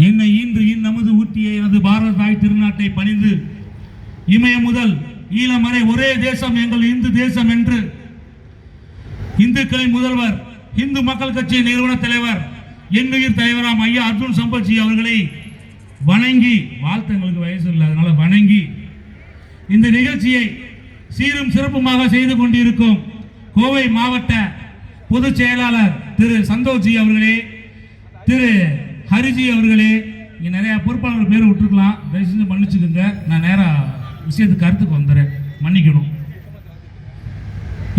என்னை இன்று இன் நமது ஊட்டிய எனது பாரத தாய் திருநாட்டை பணிந்து இமய முதல் ஈழம் வரை ஒரே தேசம் எங்கள் இந்து தேசம் என்று இந்துக்களின் முதல்வர் இந்து மக்கள் கட்சி நிறுவன தலைவர் எண்ணுயிர் தலைவராம் ஐயா அர்ஜுன் சம்பத்ஜி அவர்களை வணங்கி வாழ்த்தங்களுக்கு வயசு இல்லை அதனால வணங்கி இந்த நிகழ்ச்சியை சீரும் சிறப்புமாக செய்து கொண்டிருக்கும் கோவை மாவட்ட பொதுச் செயலாளர் திரு சந்தோஷ்ஜி அவர்களே திரு ஹரிஜி அவர்களே இங்கே நிறைய பொறுப்பாளர்கள் பேர் விட்டுருக்கலாம். தயவு செஞ்சு மன்னிச்சுக்கோங்க. நான் நேராக விஷயத்துக்கு கருத்துக்கு வந்துடுறேன். மன்னிக்கணும்.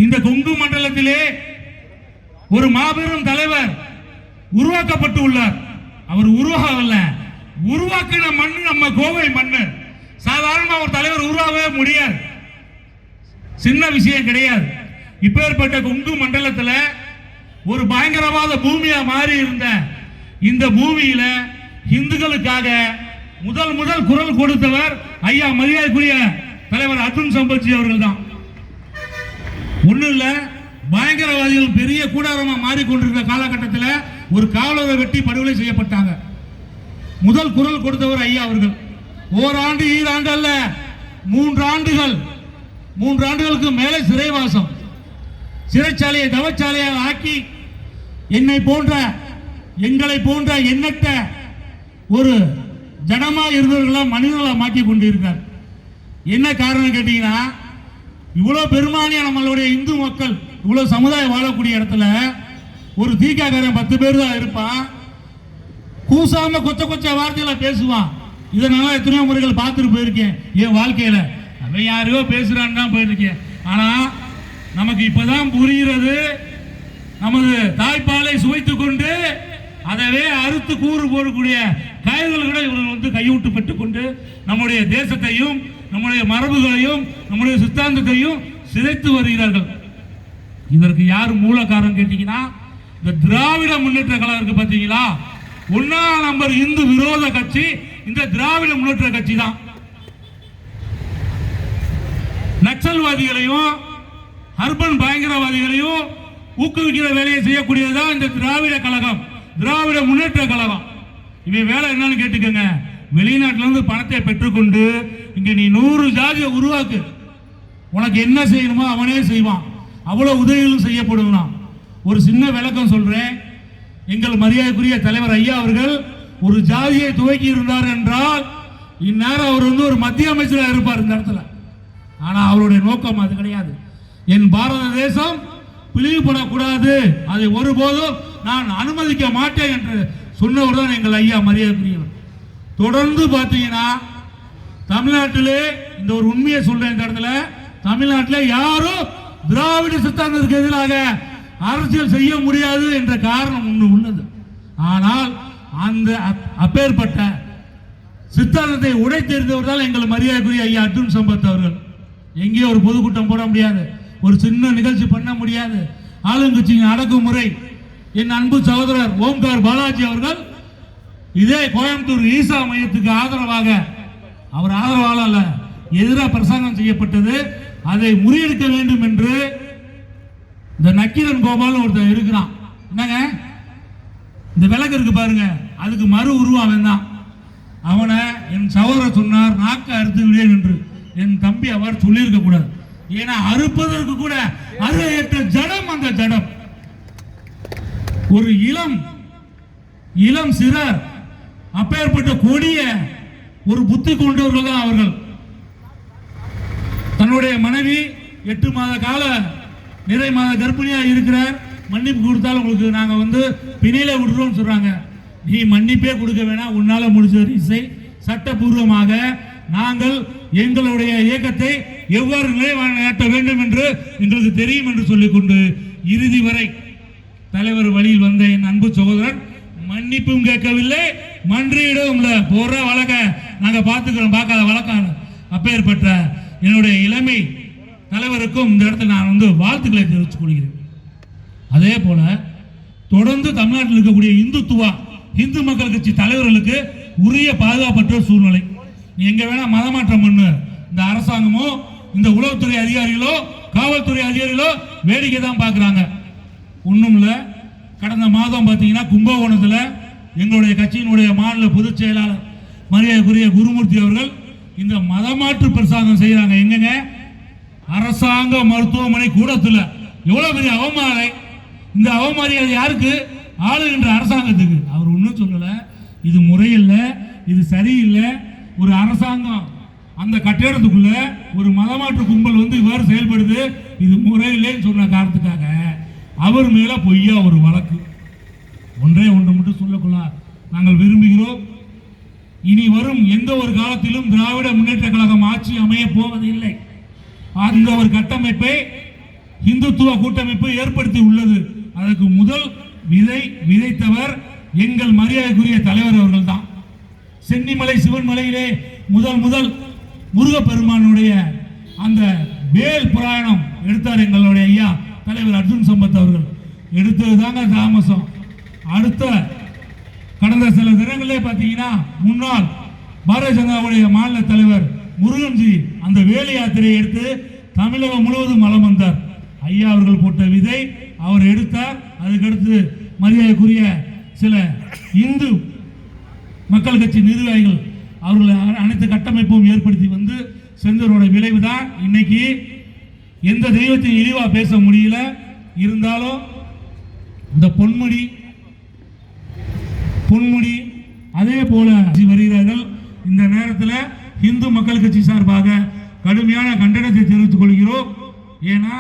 இந்த கொங்கு மண்டலத்திலே ஒரு மாபெரும் தலைவர் உருவாக்கப்பட்டு உள்ளார். அவர் உருவாகல உருவாக்கின மண்ணு நம்ம கோவை மண்ணு சாதாரணமாக ஒரு தலைவர் உருவாகவே முடியாது. சின்ன விஷயம் கிடையாது. இப்பேற்பட்ட கொங்கு மண்டலத்தில் ஒரு பயங்கரவாத பூமியா மாறி இருந்த இந்த பூமியில இந்துக்களுக்காக முதல் முதல் குரல் கொடுத்தவர் ஐயா மரியாதைக்குரிய தலைவர் அர்ஜுன் சம்பத்ஜி அவர்கள் தான் ஒண்ணும் இல்ல பயங்கரவாதிகள் பெரிய கூடாரமா மாறிக்கொண்டிருந்த காலகட்டத்தில் ஒரு காவலரை வெட்டி படுகொலை செய்யப்பட்டாங்க. முதல் குரல் கொடுத்தவர் ஐயா அவர்கள். ஓராண்டு ஈராண்டு அல்ல மூன்று ஆண்டுகள் மூன்று ஆண்டுகளுக்கு மேலே சிறைவாசம். சிறைச்சாலையை தவச்சாலையாக ஆக்கி என்னை போன்ற எங்களை போன்ற எண்ணற்ற ஒரு ஜனமா இருந்தவர்களா மனிதர்களா மாற்றி கொண்டிருக்கார் என்ன காரணம் கேட்டீங்கன்னா இவ்வளவு பெரும்பான்மையான நம்மளுடைய இந்து மக்கள் இவ்வளவு சமுதாயம் வாழக்கூடிய இடத்துல ஒரு தீக்காக்காரன் பத்து பேர் தான் இருப்பான். கூசாம கொச்ச கொச்ச வார்த்தையில பேசுவான். இதனால எத்தனையோ முறைகள் பார்த்துட்டு போயிருக்கேன் என் வாழ்க்கையில. அவன் யாரையோ பேசுறான்னு தான் போயிருக்கேன். ஆனா நமக்கு இப்பதான் புரிகிறது நமது தாய்ப்பாலை சுவைத்து கொண்டு அதவே அறுத்து கூறு போடக்கூடிய காய்கள் கூட இவர்கள் வந்து கையூட்டு பெற்றுக்கொண்டு நம்முடைய தேசத்தையும் நம்முடைய மரபுகளையும் நம்முடைய சித்தாந்தத்தையும் சிதைத்து வருகிறார்கள். இதற்கு யார் மூல காரணம் கேட்டீங்கன்னா இந்த திராவிட முன்னேற்ற கழகம் இருக்கு பாத்தீங்களா ஒன்னா நம்பர் இந்து விரோத கட்சி இந்த திராவிட முன்னேற்ற கட்சி தான். நக்சல்வாதிகளையும் அர்பன் பயங்கரவாதிகளையும் ஊக்குவிக்கிற வேலையை செய்யக்கூடியதுதான் இந்த திராவிட கழகம். திராவிட முன்னேற்ற கழகம். இவன் வேலை என்னன்னு கேட்டுக்கோங்க. வெளிநாட்டுல இருந்து பணத்தை பெற்றுக்கொண்டு இங்க நீ நூறு ஜாதியை உருவாக்கு. உனக்கு என்ன செய்யணுமோ அவனே செய்வான். அவ்வளவு உதவிகளும் செய்யப்படுவான் ஒரு சின்ன விளக்கம் சொல்றேன். எங்கள் மரியாதைக்குரிய தலைவர் ஐயா அவர்கள் ஒரு ஜாதியை துவக்கி இருந்தார் என்றால் இந்நேரம் அவர் வந்து ஒரு மத்திய அமைச்சராக இருப்பார் இந்த இடத்துல. ஆனால் அவருடைய நோக்கம் அது கிடையாது. என் பாரத தேசம் பிளிவுபடக்கூடாது அதை ஒருபோதும் நான் அனுமதிக்க மாட்டேன் என்று சொன்னவர் தான் எங்கள் ஐயா மரியாதைக்குரியவர். தொடர்ந்து பார்த்தீங்கன்னா தமிழ்நாட்டிலே இந்த ஒரு உண்மையை சொல்றேன் இந்த இடத்துல தமிழ்நாட்டிலே யாரும் திராவிட சித்தாந்தத்துக்கு எதிராக அரசியல் செய்ய முடியாது என்ற காரணம் ஒன்று உள்ளது. ஆனால் அந்த அப்- அப்பேற்பட்ட சித்தாந்தத்தை உடைத்தெறிந்தவர் தான் எங்கள் மரியாதைக்குரிய ஐயா அர்ஜுன் சம்பத் அவர்கள். எங்கேயோ ஒரு பொதுக்கூட்டம் போட முடியாது. ஒரு சின்ன நிகழ்ச்சி பண்ண முடியாது. ஆளுங்கட்சியின் அடக்குமுறை என் அன்பு சகோதரர் ஓம்கார் பாலாஜி அவர்கள் இதே கோயம்புத்தூர் ஈசா மையத்துக்கு ஆதரவாக அவர் ஆதரவாளர் அல்ல எதிராக பிரசங்கம் செய்யப்பட்டது. அதை முறியடிக்க வேண்டும் என்று இந்த நக்கீரன் கோபால் ஒருத்தன் இருக்கிறான். என்னங்க? இந்த விளக்கு இருக்கு பாருங்க. அதுக்கு மறு உருவம் அவன் தான். அவனை என் சகோதரர் சொன்னார் நாக்க அறுத்து விடேன் என்று. என் தம்பி அவர் சொல்லியிருக்க கூடாது. ஏன்னா அறுப்பதற்கு கூட அருகேற்ற ஜடம் அந்த ஜடம். ஒரு இளம் இளம் சிறார் அப்பேற்பட்ட கொடிய ஒரு புத்தி கொண்டவர்கள் தான் அவர்கள். தன்னுடைய மனைவி எட்டு மாத கால நிறை மாத கர்ப்பிணியாக இருக்கிறார். மன்னிப்பு கொடுத்தாலும் உங்களுக்கு நாங்கள் வந்து பிணையில விடுறோம்னு சொல்றாங்க. நீ மன்னிப்பே கொடுக்க வேணாம் உன்னால முடிஞ்ச இசை. சட்டபூர்வமாக நாங்கள் எங்களுடைய இயக்கத்தை எவ்வாறு நிலைநாட்ட வேண்டும் என்று எங்களுக்கு தெரியும் என்று சொல்லிக்கொண்டு இறுதி வரை தலைவர் வழியில் வந்த என் அன்பு சகோதரன் மன்னிப்பும் கேட்கவில்லை. மன்றியிடவும் இல்லை போற வழக்க. நாங்க பார்த்துக்கிறோம். பார்க்காத வழக்கம் அப்பேற்பட்ட என்னுடைய இளமை தலைவருக்கும் இந்த இடத்துல நான் வந்து வாழ்த்துக்களை தெரிவித்துக் கொள்கிறேன். அதே போல தொடர்ந்து தமிழ்நாட்டில் இருக்கக்கூடிய இந்துத்துவா இந்து மக்கள் கட்சி தலைவர்களுக்கு உரிய பாதுகாப்பற்ற சூழ்நிலை. எங்க வேணா மதமாற்றம் பண்ணு. இந்த அரசாங்கமோ இந்த உளவுத்துறை அதிகாரிகளோ காவல்துறை அதிகாரிகளோ வேடிக்கை தான் பார்க்குறாங்க. ஒன்றும் இல்லை கடந்த மாதம் பார்த்தீங்கன்னா கும்பகோணத்தில் எங்களுடைய கட்சியினுடைய மாநில பொதுச் செயலாளர் மரியாதைக்குரிய குருமூர்த்தி அவர்கள் இந்த மதமாற்று பிரசாங்கம் செய்கிறாங்க எங்கங்க? அரசாங்க மருத்துவமனை கூடத்தில். எவ்வளோ பெரிய அவமானை இந்த அவமரியாதை யாருக்கு? ஆளுகின்ற அரசாங்கத்துக்கு. அவர் ஒன்றும் சொல்லலை. இது முறையில்லை. இது சரியில்லை. ஒரு அரசாங்கம் அந்த கட்டிடத்துக்குள்ள ஒரு மதமாற்று கும்பல் வந்து இவ்வாறு செயல்படுது. இது முறையில்லைன்னு சொன்ன காரணத்துக்காக. அவர் மேல பொய்யா ஒரு வழக்கு. ஒன்றே ஒன்று மட்டும் சொல்லக்கூடாது நாங்கள் விரும்புகிறோம். இனி வரும் எந்த ஒரு காலத்திலும் திராவிட முன்னேற்ற கழகம் ஆட்சி அமைய போவதில்லை. அந்த ஒரு கட்டமைப்பை இந்துத்துவ கூட்டமைப்பு ஏற்படுத்தி உள்ளது. அதற்கு முதல் விதை விதைத்தவர் எங்கள் மரியாதைக்குரிய தலைவர் அவர்கள் தான் சென்னிமலை சிவன்மலையிலே முதல் முதல் முருகப்பெருமானுடைய அந்த வேல் புராணம் எடுத்தார் எங்களுடைய ஐயா. தலைவர் அர்ஜுன் சம்பத் அவர்கள். எடுத்தது தாங்க தாமசம். அடுத்த கடந்த சில தினங்களே பார்த்தீங்கன்னா முன்னாள் பாரதிய ஜனதாவுடைய மாநில தலைவர் முருகன்ஜி அந்த வேலு யாத்திரையை எடுத்து தமிழகம் முழுவதும் மலம் வந்தார். ஐயா அவர்கள் போட்ட விதை அவர் எடுத்தார் அதுக்கடுத்து மரியாதைக்குரிய சில இந்து மக்கள் கட்சி நிர்வாகிகள் அவர்கள் அனைத்து கட்டமைப்பும் ஏற்படுத்தி வந்து செஞ்சவரோட விளைவு தான். இன்னைக்கு எந்த தெய்வத்தையும் இழிவாக பேச முடியல. இருந்தாலும் இந்த பொன்முடி பொன்முடி அதே போல வருகிறார்கள். இந்த நேரத்தில் இந்து மக்கள் கட்சி சார்பாக கடுமையான கண்டனத்தை தெரிவித்துக் கொள்கிறோம். ஏன்னா